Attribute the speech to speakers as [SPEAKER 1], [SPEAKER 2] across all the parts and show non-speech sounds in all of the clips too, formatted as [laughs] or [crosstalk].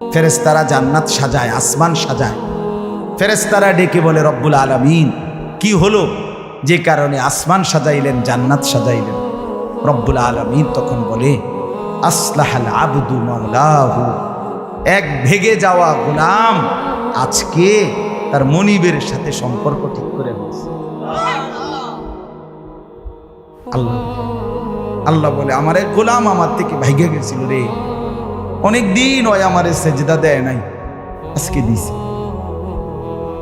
[SPEAKER 1] ফেরেস্তারা জান্নাত সাজায়, আসমান সাজায়। ফেরেস্তারা ডেকে বলে, রব্বুল আলমিন, কি হলো? যে কারণে আসমান সাজাইলেন, জান্নাত সাজাইলেন। রব্বুল আলমিন তখন বলে, আসলাহাল আবদু মাওলাহু। এক ভেগে যাওয়া গোলাম আজকে তার মনিবের সাথে সম্পর্ক ঠিক করে হয়েছে আল্লাহ আল্লাহ বলে, আমার এক গোলাম আমার থেকে ভাইগে গেছিল রে। অনেক দিন ওই আমার সেজদা দেয় নাই। আজকে দিছে।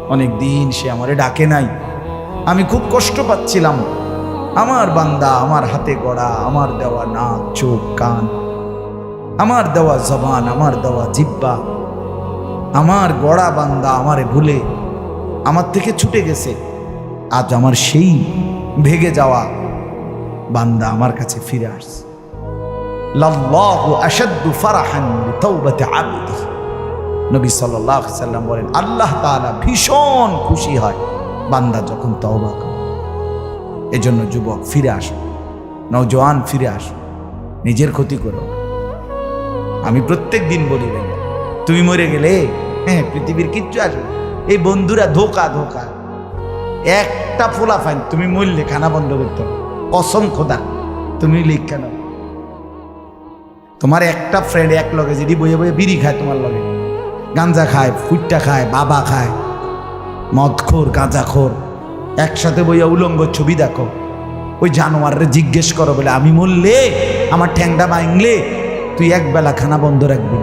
[SPEAKER 1] অনেক দিন সে আমারে ডাকে নাই। আমি খুব কষ্ট পাচ্ছিলাম। আমার বান্দা, আমার হাতে গড়া, আমার দেওয়া নাক, চোখ, কান, আমার দেওয়া জবান, আমার দেওয়া জিব্বা, আমার গড়া বান্দা আমারে ভুলে আমার থেকে ছুটে গেছে। আজ আমার সেই ভেগে যাওয়া বান্দা আমার কাছে ফিরে আসছে। নবী আলাইহি সাল্লাম বলেন, আল্লাহ তাআলা ভীষণ খুশি হয় বান্দা যখন তওবা করে। এজন্য যুবক, ফিরে আসো। নওজোয়ান, ফিরে আসো। নিজের ক্ষতি করো আমি প্রত্যেক দিন বলি তুমি মরে গেলে হ্যাঁ পৃথিবীর কিচ্ছু আসবে এই বন্ধুরা ধোকা ধোকা। একটা ফোলা ফাইন, তুমি মরলে, খানা বন্ধ করতে কসম খোদা তুমি লিখা নাও। তোমার একটা ফ্রেন্ড এক লগে যদি বইয়ে বইয়ে বিড়ি খায় তোমার লগে। গাঞ্জা খায় ফুটটা খায়, বাবা খায়, মদখোর, গাঁজাখোর, একসাথে বইয়া উলঙ্গ ছবি দেখো। ওই জানোয়ারে জিজ্ঞেস করো বলে, আমি মরলে? আমার ঠ্যাংটা ভাঙলে? তুই এক বেলা খানা বন্ধ রাখবি?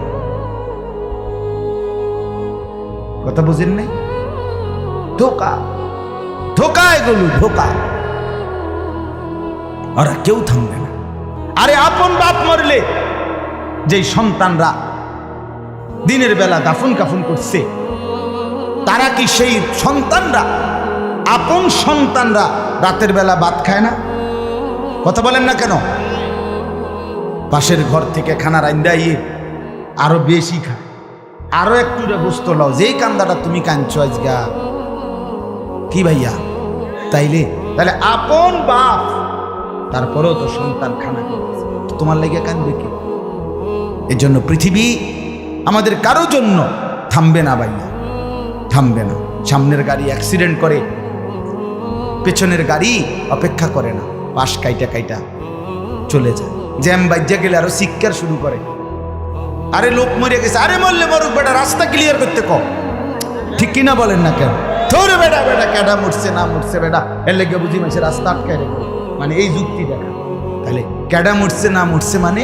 [SPEAKER 1] কথা বুঝেন নাই? ধোকা। ধোকা এগুলো, ধোকা। ওরা কেউ থামবে না। আরে আপন বাপ মরলে যেই সন্তানরা দিনের বেলা দাফন কাফন করছে, তারা কি সেই সন্তানরা? আপন সন্তানরা রাতের বেলা ভাত খায় না? কথা বলেন না কেন? পাশের ঘর থেকে খানা রান্দা ইয়ে আরও বেশি খায়। আরও একটু রে বসতো লও, যেই কান্দাটা তুমি কাঁদছো আজগা। কি ভাইয়া? তাইলে? তাহলে আপন বাপ, তারপরেও তো সন্তান খানা তোমার লেগে কাঁদবে কি? এর জন্য পৃথিবী আমাদের কারও জন্য থামবে না ভাইয়া। থামবে না। সামনের গাড়ি অ্যাক্সিডেন্ট করে, পেছনের গাড়ি অপেক্ষা করে না। পাশ কাইটা কাইটা চলে যায়। জ্যাম বাজ্যা গেলে আরও শিক্ষার শুরু করে। আরে লোক মরে গেছে। আরে মরলে মরুক বেটা, রাস্তা ক্লিয়ার করতে কম ঠিক কিনা বলেন না কেন? ধরে বেটা বেটা, কেডা মরছে, না মরছে বেটা? এর লেগে বুঝি মাসে রাস্তা আটকায় মানে এই যুক্তি দেখা। তাহলে কেডা মরছে, না মরছে মানে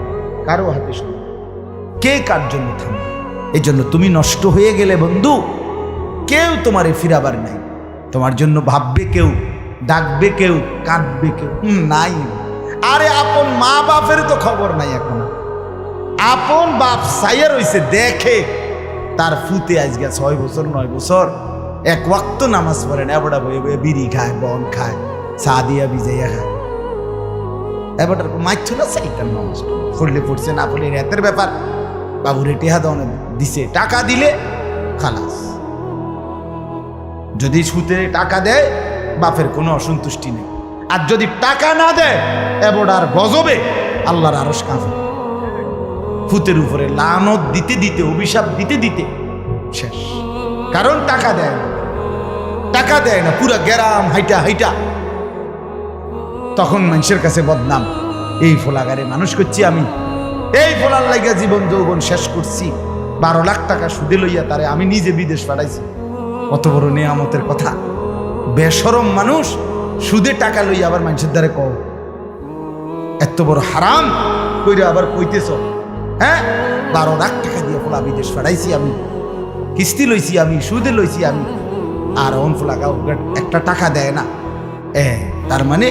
[SPEAKER 1] কারও হাতে নেই। কে কার জন্য থামবে? এই জন্য তুমি নষ্ট হয়ে গেলে বন্ধু, কেউ তোমারে ফিরাবার নাই। তোমার জন্য ভাববে কেউ, ডাকবে কেউ, কাঁদবে কেউ নাই। আরে আপন মা বাপের তো খবর নাই এখন। আপন বাপ সাইয়া রইছে, দেখে তার ফুতে আজকে ছয় বছর, নয় বছর। এক ওয়াক্ত নামাজ পড়েন এবড়া বয়ে বয়ে বিড়ি খায়, বন খায়, চা দিয়া বিজাইয়া খায়। এবারটার মাইছ না সেইটার নামাজ পড়লে পড়ছে না পড়লে রাতের ব্যাপার। বাবুরে টেহা দন দিছে, টাকা দিলে খালাস। যদি সুতে টাকা দেয়, বাপের কোনো অসন্তুষ্টি নেই। আর যদি টাকা না দেয়, এবড়ার গজবে আল্লাহর আরস কাঁপে। ফুতের উপরে লানত দিতে দিতে, অভিশাপ দিতে দিতে শেষ। কারণ টাকা দেয় না। টাকা দেয় না, পুরা গ্যারাম হাইটা হাইটা। তখন মানুষের কাছে বদনাম। এই ফোলাগারে মানুষ করছি আমি। এই ফোলার লাইগা জীবন যৌবন শেষ করছি। বারো লাখ টাকা সুদে লইয়া তারে আমি নিজে বিদেশ পাঠাইছি। কত বড় নিয়ামতের কথা। বেসরম মানুষ সুদে টাকা লইয়া আবার মানুষের দ্বারে কও, এত বড় হারাম, কইরা আবার কইতেছ হ্যাঁ? বারো লাখ টাকা দিয়ে ফোলা বিদেশ পাঠাইছি আমি। কিস্তি লইছি আমি, সুদে লইছি আমি। আর অন ফোলা একটা টাকা দেয় না। এ, তার মানে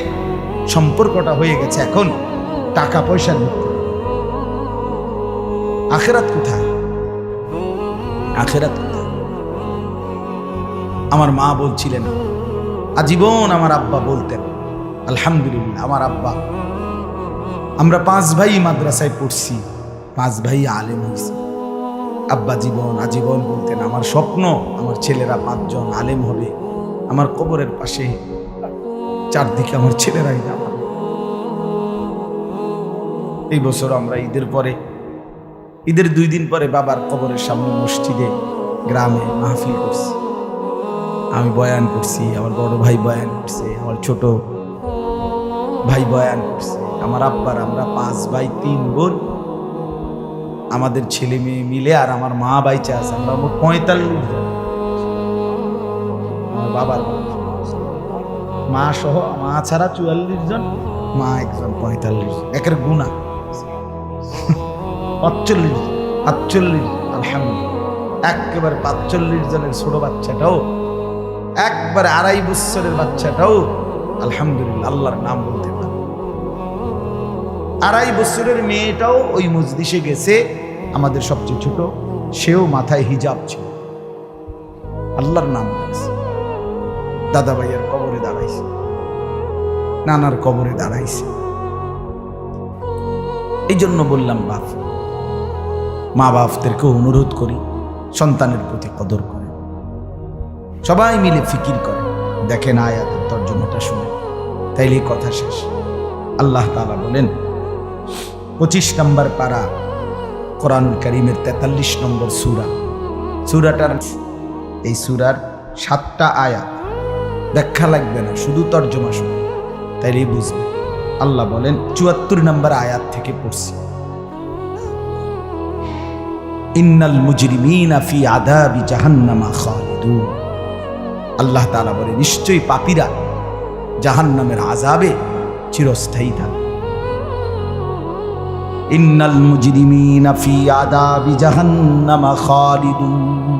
[SPEAKER 1] সম্পর্কটা হয়ে গেছে এখন। টাকা পয়সা আখেরাত কোথায়? আখেরাত কোথায়? আমার মা বলছিলেন, আজীবন আমার আব্বা বলতেন, আলহামদুলিল্লাহ, আমার আব্বা। আমরা পাঁচ ভাই মাদ্রাসায় পড়ছি, পাঁচ ভাই আলেম হয়েছি। আব্বা জীবন, আজীবন বলতেন, আমার স্বপ্ন, আমার ছেলেরা পাঁচজন আলেম হবে। আমার কবরের পাশে চারদিকে আমার ছেলেরাই দাঁড়াবে এই বছর আমরা ঈদের পরে, ঈদের দুই দিন পরে বাবার কবরের সামনে মসজিদে গ্রামে মাহফিল করছি আমি বয়ান করছি, আমার বড় ভাই বয়ান করছে, আমার ছোট ভাই বয়ান করছে, আমার আব্বার, আমরা পাঁচ ভাই, তিন বোন, আমাদের ছেলে মেয়ে মিলে আর আমার মা বাইচা আছে আমরা পঁয়তাল্লিশ বাবার। মা সহ, মা ছাড়া চুয়াল্লিশ জন, মা একজন পঁয়তাল্লিশ একের গুণা। [laughs] পাঁচচল্লিশ আটচল্লিশ আলহামদুলিল্লাহ। একেবারে পাঁচচল্লিশ জনের ছোট বাচ্চাটাও, একবারে আড়াই বছরের বাচ্চাটাও, আলহামদুলিল্লাহ, আল্লাহর নাম বলতে পারে। আড়াই বছরের মেয়েটাও ওই মজলিসে গেছে, আমাদের সবচেয়ে ছোট, সেও মাথায় হিজাব ছিল। আল্লাহর নাম বলেছে। দাদা ভাইয়ের কবরে দাঁড়াইছে। নানার কবরে দাঁড়াইছে। এই জন্য বললাম, বাপ, মা বাপদেরকে অনুরোধ করি, সন্তানের প্রতি কদর করে সবাই মিলে ফিকির করে দেখেন আয়াতের তর্জমাটা শুনে। তাইলে কথা শেষ। আল্লাহ তালা বলেন, পঁচিশ নম্বর পারা কোরআন করিমের তেতাল্লিশ নম্বর সুরা। সুরাটার, এই সুরার সাতটা আয়াত ব্যাখ্যা লাগবে না, শুধু তর্জমা শুনে। তাইলেই বুঝবে। আল্লাহ বলেন, চুয়াত্তর নম্বর আয়াত থেকে পড়ছি। ইন্নাল মুজরিমিনা জাহান্নামা আল্লাহ তাআলা বলে, নিশ্চয়ই পাপীরা জাহান্নামের আযাবে চিরস্থায়ী থাকবে। ইন্নাল মুজরিমিনা ফি আদাবি জাহান্নামা খালিদুন।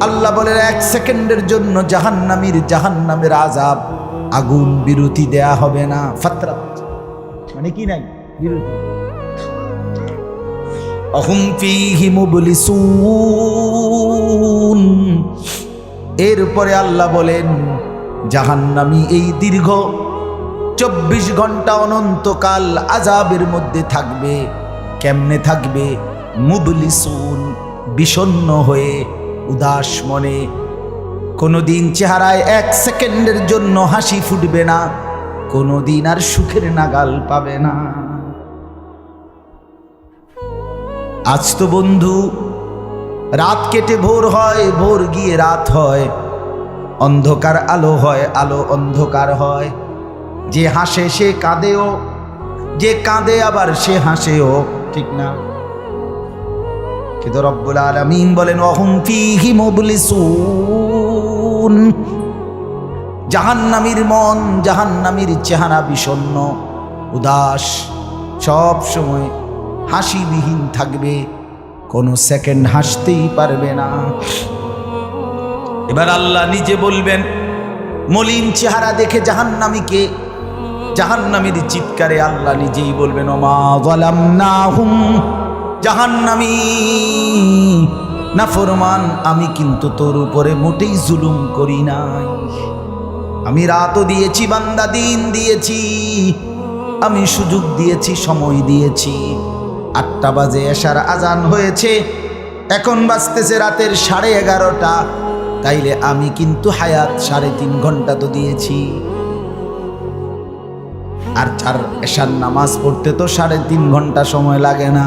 [SPEAKER 1] আল্লাহ বলেন, এক সেকেন্ডের জন্য জাহান্নামীর জাহান্নামের আজাব আগুন বিরতি দেয়া হবে না। ফাত্রা মানে কি নাই? বিরতি। এরপরে আল্লাহ বলেন, জাহান্নামী এই দীর্ঘ চব্বিশ ঘণ্টা অনন্তকাল আজাবের মধ্যে থাকবে। কেমনে থাকবে? মুবলিসুন, বিষণ্ণ হয়ে উদাস মনে কোনো দিন চেহারায় এক সেকেন্ডের জন্য হাসি ফুটবে না কোনো দিন আর সুখের নাগাল পাবে না। আজ তো বন্ধু, রাত কেটে ভোর হয়, ভোর গিয়ে রাত হয়, অন্ধকার আলো হয়, আলো অন্ধকার হয়। যে হাসে সে কাঁদেও, যে কাঁদে আবার সে হাসেও, ঠিক না? কিন্তু রব্বুল আলামিন বলেন, অহম ফিহি জাহান্নামীর মন, জাহান্নামীর চেহারা বিষণ্ণ উদাস। সব সময় হাসিবিহীন থাকবে, কোনো সেকেন্ড হাসতেই পারবে না। এবার আল্লাহ নিজে বলবেন, মলিন চেহারা দেখে জাহান্নামীকে, জাহান্নামীর চিৎকারে আল্লাহ নিজেই বলবেন, ওমা গলাম না হুম জাহান্নামী। না ফরমান, আমি কিন্তু তোর উপরে মোটেই জুলুম করি নাই। আমি রাতও দিয়েছি, বান্দা দিন দিয়েছি। আমি সুযোগ দিয়েছি, সময় দিয়েছি। আটটা বাজে এসার আজান হয়েছে। এখন বাজতেছে রাতের সাড়ে এগারোটা। তাইলে আমি কিন্তু হায়াত সাড়ে তিন ঘণ্টা তো দিয়েছি। আর চার এশার নামাজ পড়তে তো সাড়ে তিন ঘণ্টা সময় লাগে না।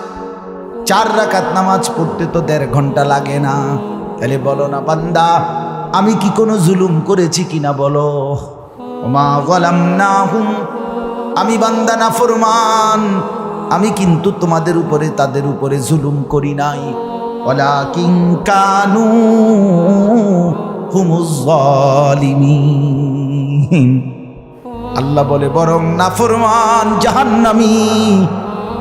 [SPEAKER 1] চার রাকাত নামাজ পড়তে তো দেড় ঘণ্টা লাগে না। তাহলে বলো না, বান্দা, আমি কি কোনো জুলুম করেছি কিনা বলো? ওমা গলাম না হুম আমি বান্দা না ফরমান। আমি কিন্তু তোমাদের উপরে, তাদের উপরে জুলুম করি নাই। ওলা কিং কানু আল্লাহ বলে, বরং না নাফরমান জাহান্নামী।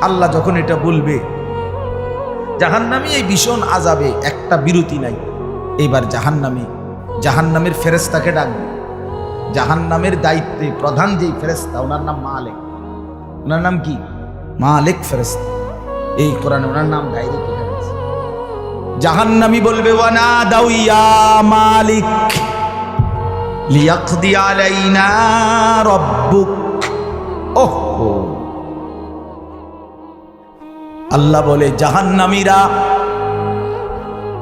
[SPEAKER 1] আল্লাহ যখন এটা বলবে, জাহান্নামী এই ভীষণ আজাবে একটা বিরতি নাই। এবার জাহান্নামী, জাহান্নামের ফেরেস্তাকে ডাকবে। জাহান্নামের দায়িত্বে প্রধান যেই ফেরেস্তা ওনার নাম মালেক। ওনার নাম কি? মালেক ফেরেস্তা এই কোরআনে ওনার নাম ডাইরেক্ট জাহান্নামী বলবে ওয়ানা দাউইয়া মালিক, লিয়াকদি আলাইনা রব্বুক। ওহ! আল্লাহ বলে, জাহান্নামীরা,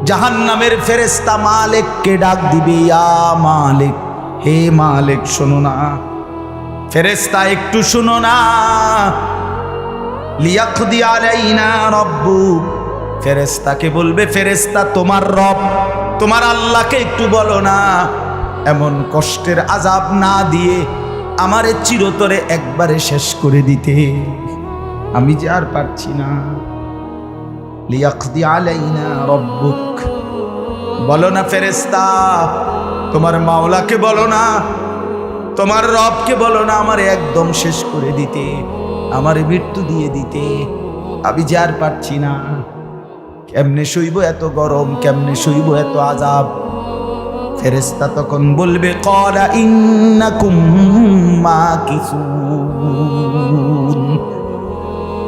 [SPEAKER 1] জাহান্নামের ফেরেস্তা মালিককে ডাক দিবে, ইয়া মালিক, হে মালিক, শোনো না। ফেরেস্তা একটু শোনো না। লিয়াকদি আলাইনা রব্বু। ফেরেস্তাকে বলবে ফেরেস্তা তোমার রব, তোমার আল্লাহকে একটু বলো না। এমন কষ্টের আজাব না দিয়ে আমারে চিরতরে একবারে শেষ করে দিতে। আমি যে আর পারছি না। লিয়াকদি আলাইনা রব্বুক। বলো না ফেরেস্তা তোমার মাওলাকে বলো না, তোমার রবকে বলো না, আমার একদম শেষ করে দিতে, আমার মৃত্যু দিয়ে দিতে। আমি যে আর পারছি না। কেমনে সইব এত গরম, কেমনে সইব এত আজাব ফেরেস্তা তখন বলবে, কলা ইন্নাকুম মাকিসুন।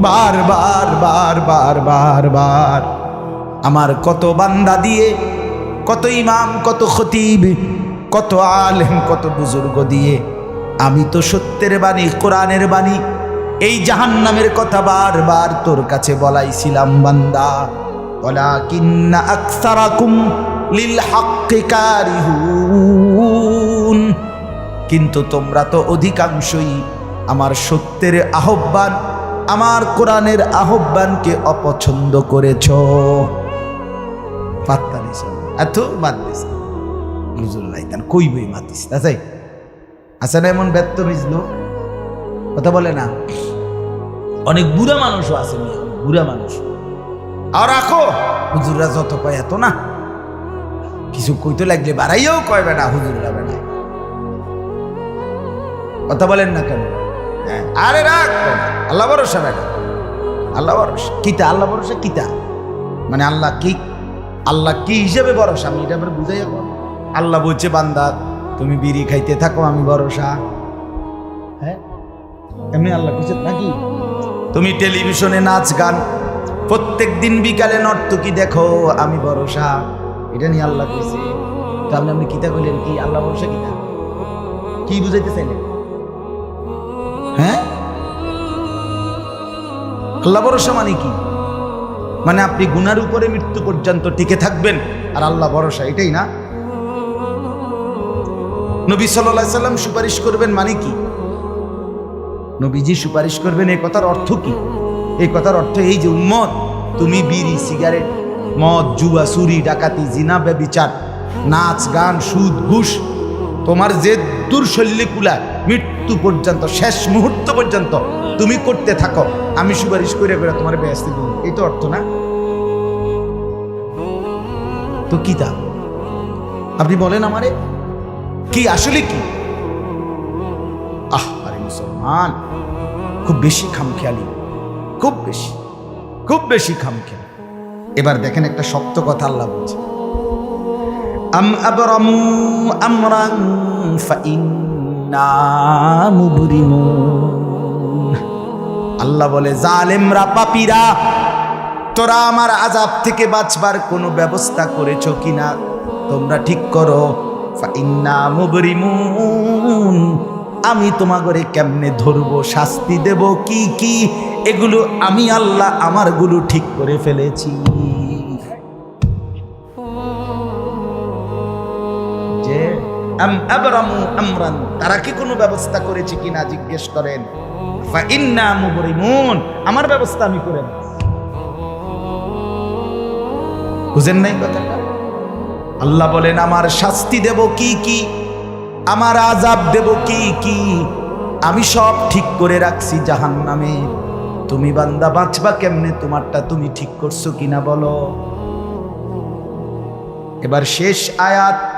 [SPEAKER 1] বার বার বার বার বার বার। আমার কত বান্দা দিয়ে, কত ইমাম, কত খতিব, কত আলেম, কত বুজুর্গ দিয়ে, আমি তো সত্যের বাণী, কোরআনের বাণী, এই জাহান্নামের কথা বারবার তোর কাছে বলাইছিলাম, বান্দা। বলা কিন্না আকসারাকুম লিল কিন্তু তোমরা তো অধিকাংশই আমার সত্যের আহ্বান আমার কোরআনের আহ্বানকে অপছন্দ করেছ। পাত্তা এত বাদ দিস হুজুল্লাহ তান কইবই মাতিস তাই আসলে এমন ব্যর্থ হয়েছিল কথা বলে না। অনেক বুড়া মানুষও আছে বুড়া মানুষ। আর রাখো। হুজুররা যত কয় এত না। কিছু কইতে লাগলে বাড়াইয়াও কয় বেটা হুজুররা বেটা কথা বলেন না কেন? আরে রাখ আল্লাহ ভরসা বেটা আল্লাহ ভরসা। কিতা? আল্লাহ ভরসা কিতা? মানে আল্লাহ কি আল্লাহ কি হিসেবে ভরসা? আমি এটা আবার বুঝাই আল্লাহ বলছে, বান্দা, তুমি বিড়ি খাইতে থাকো, আমি ভরসা। হ্যাঁ? এমনি আল্লাহ কইছে নাকি? তুমি টেলিভিশনে নাচ, গান প্রত্যেক দিন বিকালে নর্তকী দেখো, আমি ভরসা। এটা নিয়ে আল্লাহ কইছে। তাহলে আপনি কিতা কইলেন কি? আল্লাহ ভরসা কিতা? কি বুঝাইতে চাইলেন আল্লাহ ভরসা মানে কি? মানে আপনি গুনার উপরে মৃত্যু পর্যন্ত টিকে থাকবেন, আর আল্লাহ ভরসা এটাই না? নবী সাল্লাহ সাল্লাম সুপারিশ করবেন মানে কি? নবীজি সুপারিশ করবেন এই কথার অর্থ কি? এই কথার অর্থ এই যে, উম্মত, তুমি বিড়ি, সিগারেট, মদ, জুয়া, চুরি, ডাকাতি, জিনা, ব্যবিচার, নাচ, গান, সুদ, ঘুষ, তোমার যে দুর্শল্যে কুলায়, মৃত্যু পর্যন্ত, শেষ মুহূর্ত পর্যন্ত তুমি করতে থাকো। আমি সুপারিশ করে করে তোমার ব্যস্ত দিব। এই তো অর্থ না? তো কি তা? আপনি বলেন আমারে। কি, আসলে কি? আহ, আরে মুসলমান, খুব বেশি খামখেয়ালি। খুব বেশি খুব বেশি খামখেয়ালি। এবার দেখেন একটা শক্ত কথা আল্লাহ বলছে। আম আবরামু আমরান ফাইন্না মুবরিমুন। আল্লাহ বলে, জালেমরা পাপিরা, তোরা আমার আজাব থেকে বাঁচবার কোনো ব্যবস্থা করেছ কিনা? তোমরা ঠিক করো। আমি তোমাগরে কেমনে ধরবো? শাস্তি দেব কি কি? এগুলো আমি আল্লাহ আমারগুলো ঠিক করে ফেলেছি। যে তারা কি কোনো ব্যবস্থা করেছে কিনা? জিজ্ঞেস করেন। আমার ব্যবস্থা আমি করে বুঝেন নাই কথাটা? আল্লাহ বলেন, আমার শাস্তি দেব কি কি? আমার আজাব দেব কি কি? আমি সব ঠিক করে রাখছি জাহান নামে তুমি বান্দা, বাঁচবা কেমনে? তোমারটা তুমি ঠিক করছ কিনা বলো? এবার শেষ আয়াত।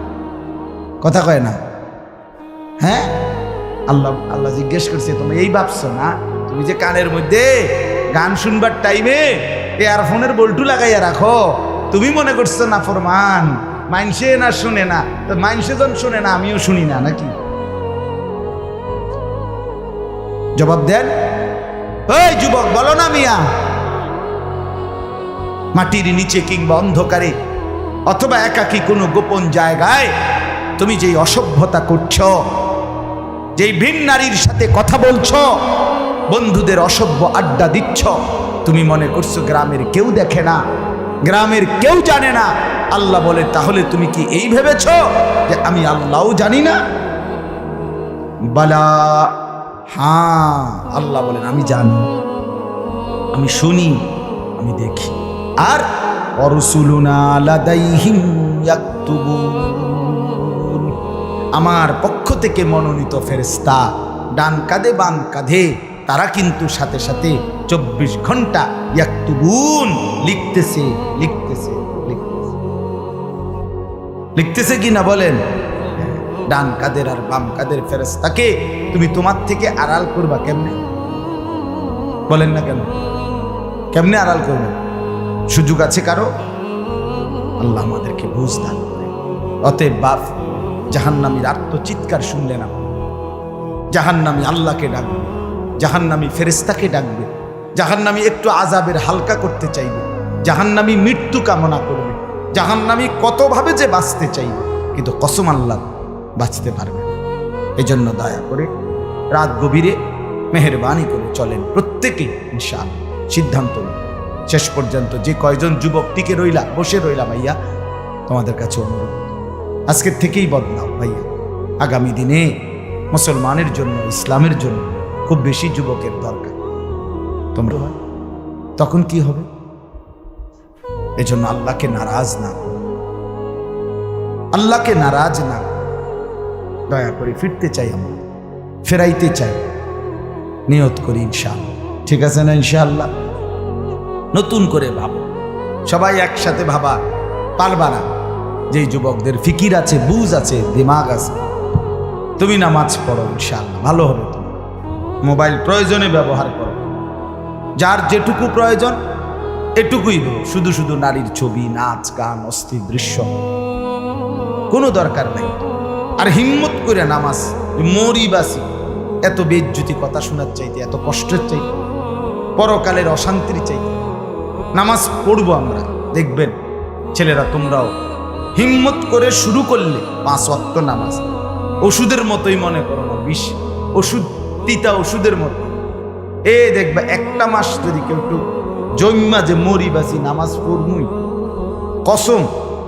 [SPEAKER 1] কথা কয় না? হ্যাঁ? আল্লাহ আল্লাহ জিজ্ঞেস করছে, তুমি এই ভাবছ না? তুমি যে কানের মধ্যে গান শুনবার টাইমে এয়ারফোনের বল্টু লাগাইয়া রাখো? তুমি মনে করছ না, ফরমান, মাইনসে না শুনে না? তো মাইনসে যখন শুনে না, আমিও শুনি না, নাকি? জবাব দেন ওই যুবক, বলো না মিয়া। মাটির নিচে কিংবা অন্ধকারে অথবা একাকী কোনো গোপন জায়গায় তুমি যেই অসভ্যতা করছ, যেই ভিন নারীর সাথে কথা বলছ, বন্ধুদের অসভ্য আড্ডা দিচ্ছ, তুমি মনে করছ গ্রামের কেউ দেখে না, গ্রামের কেউ জানে না। আল্লাহ বলে, তাহলে তুমি কি এই ভেবেছ যে আমি আল্লাহও জানি না? বালা হ্যাঁ আল্লাহ বলেন, আমি জানি, আমি শুনি, আমি দেখি। আর অরসুলুনা লাদাইহিম ইয়াকতুবুন। আমার পক্ষ থেকে মনোনীত ফেরেস্তা ডান কাঁধে বাম কাঁধে তারা কিন্তু সাথে সাথে চব্বিশ ঘণ্টা ইয়াকতুবুন, লিখতেছে লিখতেছে লিখতেছে। লিখতেছে কি না বলেন? ডান কাদের আর বাম কাদের ফেরেস্তাকে তুমি তোমার থেকে আড়াল করবা কেমনে? বলেন না কেন? কেমনে আড়াল করবে? সুযোগ আছে কারও? আল্লাহ আমাদেরকে বুঝ দান অতএব বাপ জাহান্নামীর আত্মচিৎকার শুনলে না। জাহান্নামী আল্লাহকে ডাকবে, জাহান্নামী ফেরেস্তাকে ডাকবে, জাহান্নামী একটু আজাবের হালকা করতে চাইবে, জাহান্নামী মৃত্যু কামনা করবে, জাহান্নামী কতভাবে যে বাঁচতে চাইবে, কিন্তু কসম আল্লাহ বাঁচতে পারবে এই দয়া করে রাত গভীরে মেহরবানি করে চলেন প্রত্যেকে ইনশাল সিদ্ধান্ত শেষ পর্যন্ত যে কয়জন যুবক টিকে রইলা, বসে রইলা ভাইয়া, তোমাদের কাছে অনুরোধ। আজকের থেকেই বদলাও ভাইয়া। আগামী দিনে মুসলমানের জন্য, ইসলামের জন্য খুব বেশি যুবকের দরকার। তোমরা তখন কি হবে? এজন্য আল্লাহকে নারাজ না আল্লাহকে নারাজ না দয়া করে ফিরতে চাই আমরা, ফেরাইতে চাই। নিয়ত করি ইনশাআল্লাহ। ঠিক আছে না ইনশাআল্লাহ? নতুন করে ভাবো। সবাই একসাথে ভাবা, পারবা না। যেই যুবকদের ফিকির আছে, বুঝ আছে, দিমাগ আছে, তুমি নামাজ পড়ো ইনশাআল্লাহ, ভালো হবে তুমি মোবাইল প্রয়োজনে ব্যবহার করো। যার যেটুকু প্রয়োজন, এটুকুই শুধু শুধু নারীর ছবি, নাচ, গান, অস্থির দৃশ্য। কোনো দরকার নাই। আর হিম্মত করে নামাজ মরি বাসি এত বেজ্জুতি কথা শোনার চাইতে, এত কষ্টের চাইতে, পরকালের অশান্তির চাইতে, নামাজ পড়ব আমরা, দেখবেন, ছেলেরা তোমরাও। হিম্মত করে শুরু করলে পাঁচ অক্ত নামাজ। ওষুধের মতোই মনে করো না, বিষ। ওষুধ, তিতা ওষুধের মতো। এ দেখবে একটা মাস যদি কেউ একটু জন্মা যে মরি বাসি নামাজ পড়মুই কসম,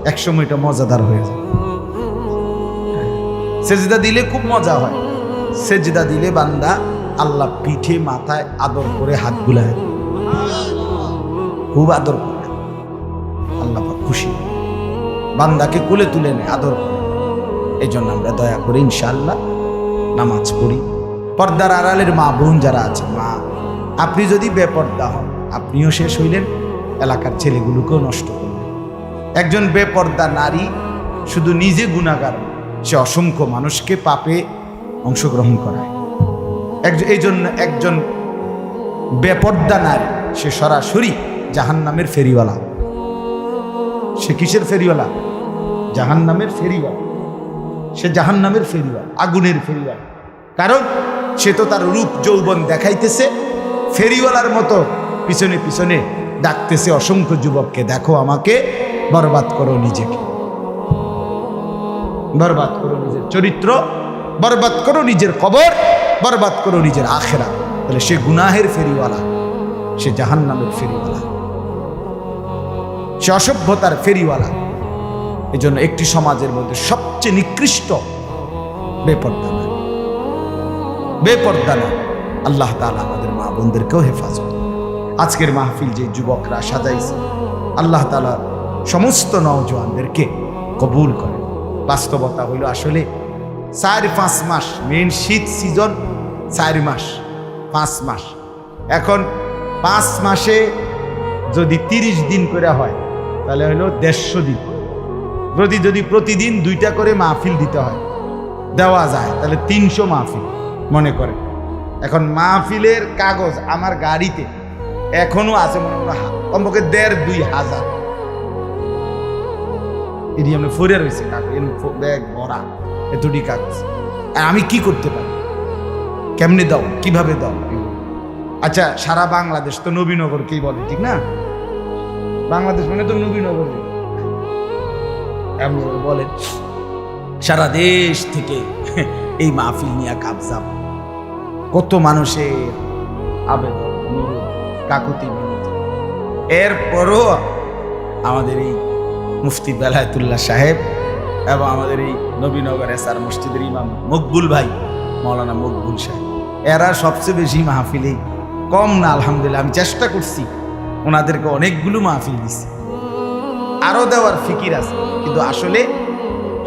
[SPEAKER 1] একসময় এটা মজাদার হয়ে যায়। সেজদা দিলে খুব মজা হয়। সেজদা দিলে বান্দা আল্লাহ পিঠে, মাথায় আদর করে হাত বুলায় খুব আদর করে। বান্দাকে কোলে তুলে নেয়, আদর করে। এই জন্য আমরা দয়া করে ইনশাল্লাহ নামাজ পড়ি। পর্দার আড়ালের মা বোন যারা আছে, মা, আপনি যদি বেপর্দা হন, আপনিও শেষ হইলেন, এলাকার ছেলেগুলোকেও নষ্ট করলেন। একজন বেপর্দা নারী শুধু নিজে গুণাগার সে অসংখ্য মানুষকে পাপে অংশগ্রহণ করায়। একজন এই জন্য একজন বেপর্দা নারী, সে সরাসরি জাহান্নামের ফেরিওয়ালা সে কিসের ফেরিওয়ালা? জাহান্নামের ফেরিওয়ালা। সে জাহান্নামের ফেরিওয়ালা, আগুনের ফেরিওয়ালা। কারণ সে তো তার রূপ যৌবন দেখাইতেছে, ফেরিওয়ালার মতো পিছনে পিছনে ডাকতেছে অসংখ্য যুবককে, দেখো আমাকে, বরবাদ করো নিজেকে। বরবাদ করো নিজের চরিত্র, বরবাদ করো নিজের কবর, বরবাদ করো নিজের আখেরা তাহলে সে গুনাহের ফেরিওয়ালা, সে জাহান্নামের ফেরিওয়ালা। সে অসভ্যতার ফেরিওয়ালা। এই জন্য একটি সমাজের মধ্যে সবচেয়ে নিকৃষ্ট বেপর্দা না বেপর্দা না আল্লাহ তাআলা আমাদের মা বোনদেরকেও হেফাজত আজকের মাহফিল যে যুবকরা সাজাইছে, আল্লাহ তালা সমস্ত নওজোয়ানদেরকে কবুল করে বাস্তবতা হইল আসলে চার পাঁচ মাস মেন শীত সিজন চার মাস, পাঁচ মাস। এখন পাঁচ মাসে যদি তিরিশ দিন করে হয় তাহলে হলো দেড়শো দিন। প্রতি যদি প্রতিদিন দুইটা করে মাহফিল দিতে হয়, দেওয়া যায়, তাহলে তিনশো মাহফিল, মনে করে এখন মাহফিলের কাগজ আমার গাড়িতে এখনও আছে মনে করো কমপক্ষে দেড় দুই হাজার। এটি আমরা ফরিয়া রয়েছে কাগজ ব্যাগ, ভরা, এতটি কাগজ। আর আমি কি করতে পারি? কেমনে দাও? কীভাবে দাও? আচ্ছা সারা বাংলাদেশ তো নবীনগরকেই বলে, ঠিক না? বাংলাদেশ মানে তো নবীনগর। এমন বলেন সারা দেশ থেকে এই মাহফিল নিয়ে কাবজাব কত মানুষের আবেদন কাকুতি মিনতি এরপরও আমাদের এই মুফতি বেলায়তুল্লাহ সাহেব এবং আমাদের এই নবীনগর এসআর মসজিদের ইমাম মকবুল ভাই, মৌলানা মকবুল সাহেব, এরা সবচেয়ে বেশি মাহফিলেই কম না, আলহামদুলিল্লাহ। আমি চেষ্টা করছি ওনাদেরকে অনেকগুলো মাহফিল দিছি। আরও দেওয়ার ফিকির আছে, কিন্তু আসলে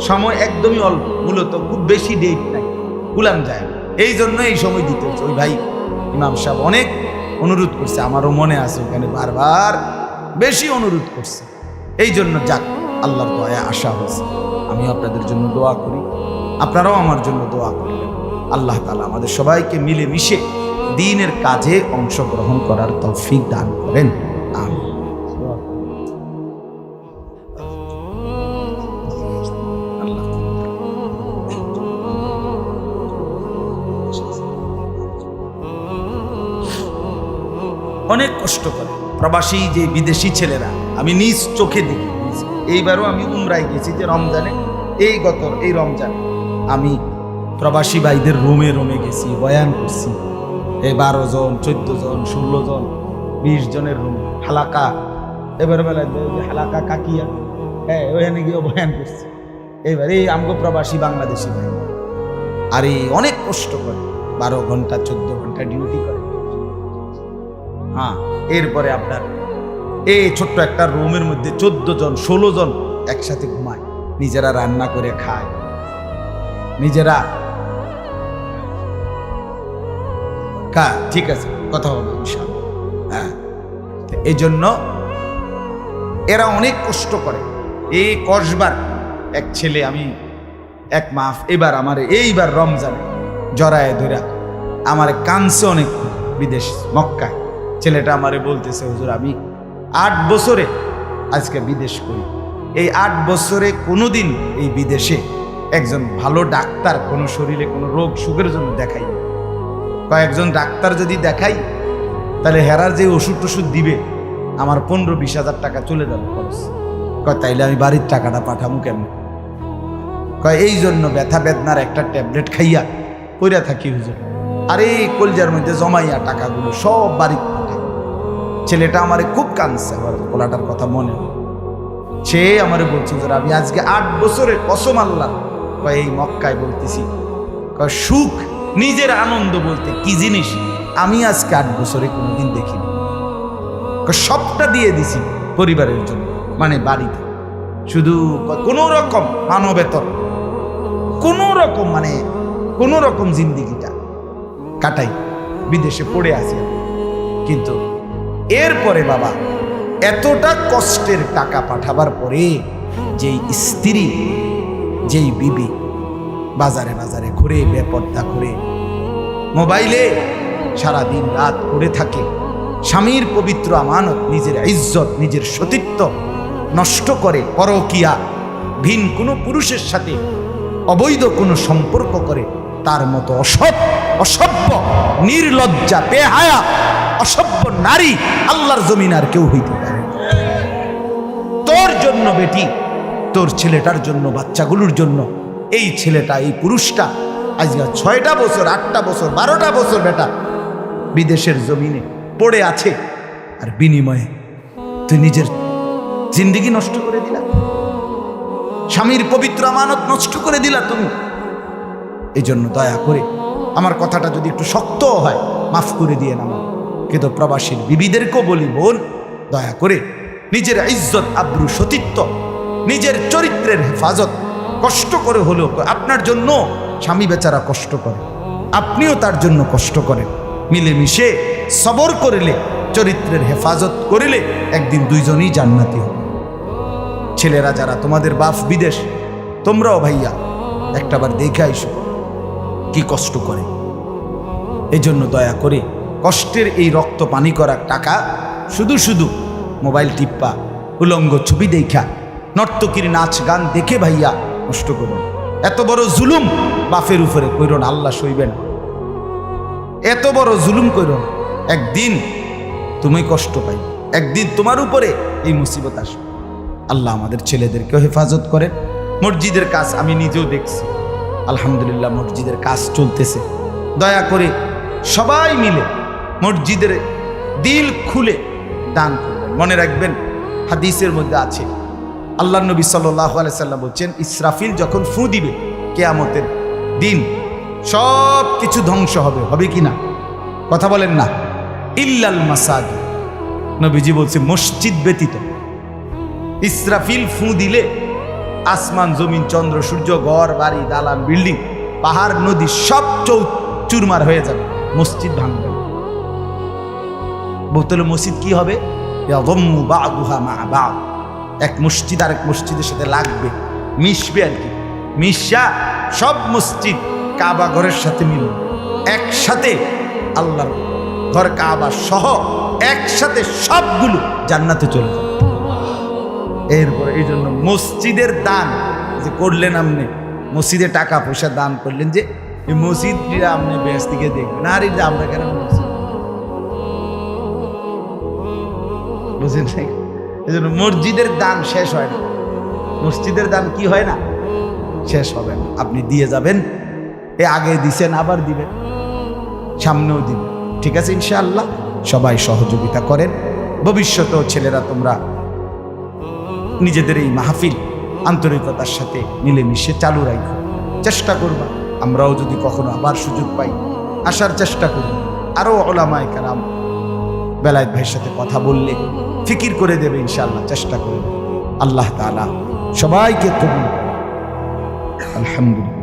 [SPEAKER 1] সময় একদমই অল্প, মূলত খুব বেশি ডেট নাই, গুলাম যায়। এই জন্য এই সময় দিতে হচ্ছে। ওই ভাই, ইমাম সাহেব অনেক অনুরোধ করছে, আমারও মনে আছে ওখানে বারবার বেশি অনুরোধ করছে। এই জন্য যাক, আল্লাহর দয়া, আশা হয়েছে। আমি আপনাদের জন্য দোয়া করি। আপনারাও আমার জন্য দোয়া করবেন। আল্লাহ তালা আমাদের সবাইকে মিলে মিশে দিনের কাজে অংশগ্রহণ করার তৌফিক দান করেন। অনেক কষ্ট করে। প্রবাসী যে বিদেশি ছেলেরা, আমি নিজ চোখে দেখি। এইবারও আমি উমরায় গেছি যে রমজানে, এই গত এই রমজান। আমি প্রবাসী ভাইদের রোমে রোমে গেছি, বয়ান করছি। এই বারো জন, চোদ্দ জন, ষোলো জন। বিশ জনের রুম হালাকা। এবার বেলায় হালাকা কাকিয়া। হ্যাঁ ওখানে গিয়ে বয়ান করছি। এইবার এই আমগো প্রবাসী বাংলাদেশি ভাই। আর এই অনেক কষ্ট করে, বারো ঘণ্টা, চোদ্দ ঘণ্টা ডিউটি করে। হ্যাঁ এরপরে আপনার এই ছোট্ট একটা রুমের মধ্যে চোদ্দ জন, ষোলো জন একসাথে ঘুমায়। নিজেরা রান্না করে খায়। নিজেরা কা ঠিক আছে, কথা হবে ইনশাআল্লাহ। হ্যাঁ তো এই জন্য এরা অনেক কষ্ট করে। এই কসবার এক ছেলে আমি, এক মাফ, এবার আমার, এইবার রমজানে জরায় ধরা আমার কানছে অনেক বিদেশ, মক্কায়। ছেলেটা আমারে বলতেছে, হুজুর, আমি আট বছরে আজকে বিদেশ করি। এই আট বছরে কোনোদিন এই বিদেশে একজন ভালো ডাক্তার কোনো শরীরে কোনো রোগ সুখের জন্য দেখাই কয়েকজন ডাক্তার যদি দেখাই, তাহলে হেরার যে ওষুধ টষুধ দিবে আমার পনেরো বিশ হাজার টাকা চলে গেল খরচ। কয়, তাইলে আমি বাড়ির টাকাটা পাঠাবো কেমন? কয়, এই জন্য ব্যথা বেদনার একটা ট্যাবলেট খাইয়া কইরা থাকি হুজুর। আর কলজার মধ্যে জমাইয়া টাকাগুলো সব বাড়ির ছেলেটা আমারে খুব কাঁদছে আমার পোলাটার কথা মনে। সে আমারে বলছে, হুজুর, আমি আজকে আট বছরের কসম আল্লাহ। কয়, এই মক্কায় বলতেছি। কয়, সুখ, নিজের আনন্দ বলতে কি জিনিস? আমি আজকে আট বছরে কোনোদিন দেখিনি। সবটা দিয়ে দিছি পরিবারের জন্য মানে বাড়িতে শুধু কোনো রকম মানবেতর, কোনো রকম মানে কোনো রকম জিন্দিগিটা কাটাই, বিদেশে পড়ে আছি। কিন্তু এরপরে বাবা, এতটা কষ্টের টাকা পাঠাবার পরে যেই স্ত্রী, যেই বিবি বাজারে বাজারে ঘুরে, বেপর্দা করে মোবাইলে সারা দিন রাত করে থাকে স্বামীর পবিত্র আমানত, নিজের ইজ্জত, নিজের সতীত্ব নষ্ট করে, পরকিয়া, ভিন কোনো পুরুষের সাথে অবৈধ কোনো সম্পর্ক করে, তার মতো অসৎ, অসভ্য, নির্লজ্জা, বেহায়া, অসভ্য নারী আল্লাহর জমিন আর কেউ হইতে পারে তোর জন্য বেটি, তোর ছেলেটার জন্য, বাচ্চাগুলোর জন্য, এই ছেলেটা, এই পুরুষটা, আজকে ছয়টা বছর, আটটা বছর, বারোটা বছর বেটা বিদেশের জমিনে পড়ে আছে। আর বিনিময়ে তুই নিজের জিন্দিগি নষ্ট করে দিলা। স্বামীর পবিত্র আমানত নষ্ট করে দিলা তুমি। এই জন্য দয়া করে আমার কথাটা যদি একটু শক্ত হয়, মাফ করে দিয়ে নামা কিন্তু প্রবাসীর বিবিদেরকেও বলি, বোন, দয়া করে নিজের ইজ্জত, আব্রু, সতীত্ব, নিজের চরিত্রের হেফাজত কষ্ট করে হলেও আপনার জন্য স্বামী বেচারা কষ্ট করে। আপনিও তার জন্য কষ্ট করেন। মিলেমিশে সবর করিলে, চরিত্রের হেফাজত করিলে একদিন দুইজনই জান্নাতি হবে। ছেলেরা যারা তোমাদের বাপ বিদেশ, তোমরাও ভাইয়া, একটাবার দেখে আইসো কি কষ্ট করে। এই জন্য দয়া করে কষ্টের এই রক্ত পানি করা টাকা শুধু শুধু মোবাইল টিপ্পা, উলঙ্গ ছবি দেখা, নর্তকীর নাচ গান দেখে ভাইয়া নষ্ট করুন এত বড় জুলুম বাফের উপরে কইরন আল্লাহ সইবেন। এত বড় জুলুম কইরন একদিন তুমি কষ্ট পাই একদিন তোমার উপরে এই মুসিবত আসবে। আল্লাহ আমাদের ছেলেদেরকেও হেফাজত করেন। মসজিদের কাজ আমি নিজেও দেখছি। আলহামদুলিল্লাহ মসজিদের কাজ চলতেছে। দয়া করে সবাই মিলে মসজিদের দিল খুলে দান করবেন। মনে রাখবেন, হাদিসের মধ্যে আছে। আল্লাহ নবী সাল্লাহ সাল্লাম বলছেন, ইসরাফিল যখন ফু দিবে কেয়ামতের দিন সব কিছু ধ্বংস হবে। হবে কি না? কথা বলেন না। ইল্লাল মাসাজ নবীজি বলছে, মসজিদ ব্যতীত। ইসরাফিল ফু দিলে আসমান, জমিন, চন্দ্র, সূর্য, ঘর, বাড়ি, দালান, বিল্ডিং, পাহাড়, নদী সব চৌ চুরমার হয়ে যাবে, মসজিদ ভাঙবে বোতলে মসজিদ কি হবে। এক মসজিদ আর এক মসজিদের সাথে লাগবে, মিশবে আর কি। মিশা সব মসজিদ কাবা ঘরের সাথে মিলবে। একসাথে আল্লাহর ঘর কাবা সহ একসাথে সবগুলো জান্নাতে চলে যাবে এরপরে এই জন্য মসজিদের দান যে করলেন আপনি, মসজিদে টাকা পয়সা দান করলেন যে এই মসজিদ আপনি বেশ থেকে দেখবেন। আর যে আমরা কেন? বুঝলেন এই জন্য মসজিদের দান শেষ হয় না। মসজিদের দান কি হয় না? শেষ হবে না। আপনি দিয়ে যাবেন, এ আগে দিছেন, আবার দিবেন, সামনেও দিবেন। ঠিক আছে, ইনশাআল্লাহ? সবাই সহযোগিতা করেন। ভবিষ্যতেও ছেলেরা তোমরা নিজেদের এই মাহফিল আন্তরিকতার সাথে মিলেমিশে চালু রাখো। চেষ্টা করবা। আমরাও যদি কখনো আবার সুযোগ পাই, আসার চেষ্টা করব। আরও ওলামায় কারাম বেলায়েত ভাইয়ের সাথে কথা বললে ফিকির করে দেবে, ইনশাআল্লাহ। চেষ্টা করবে। আল্লাহ তাআলা সবাইকে কবুল। আলহামদুলিল্লাহ।